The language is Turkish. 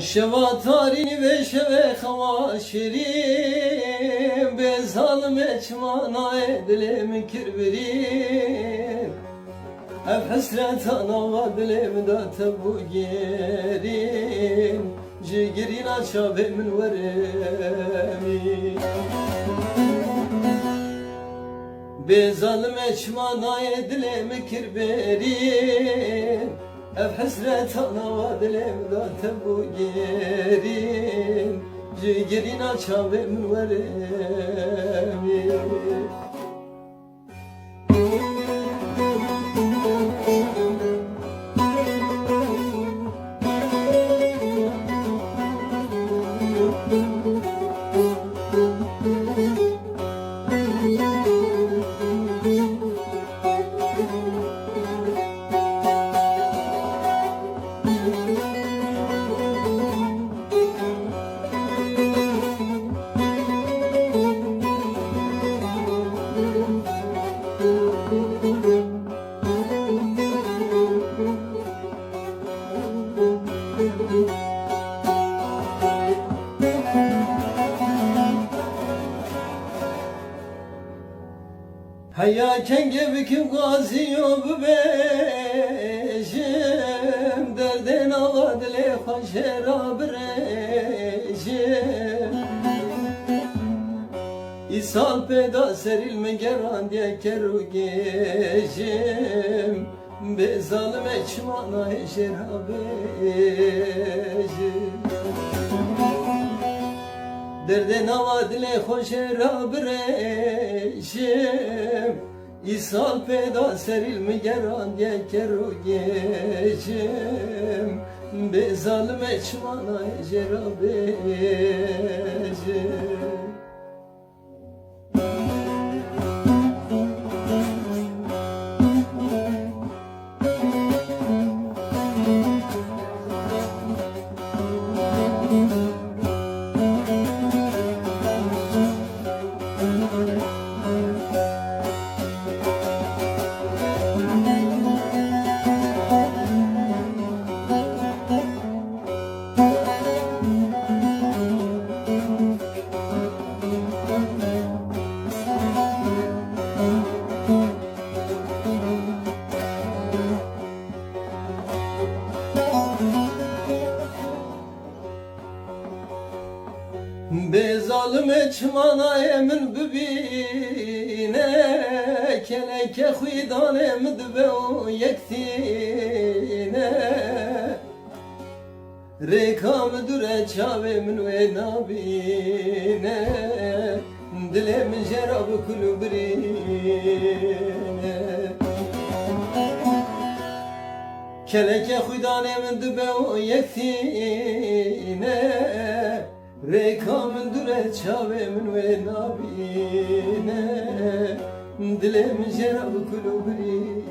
Şeva ve şeve hava şerim Bezal meçmana edilem kirbirim Hep hasret anava dilem date bu gerim Cigirin aça bemin veremi Bezal meçmana edilem kirbirim Ev hasret anava dilevdate bu gerin Cigirin açalım verim Hayya kenge bikim gazi yo beşim? Derdin ala dile hoşera birejim İsal peda serilme geran diye keru geçim. Be zalim eçmana eşera beşim Derde nava dile hoşera bireşim İsal peda seril mi geran diye keru geçim. Be zalim eçmana ejera beşim Be zalim eçmana emin bibine Keleke huydan emid be o yektine. Rekam düre çave min ve nabine Dilem cerab kulübrine Keleke huydan emin be o yektine Rekamın düre çavemin ve nabine Dilem cerab kulübri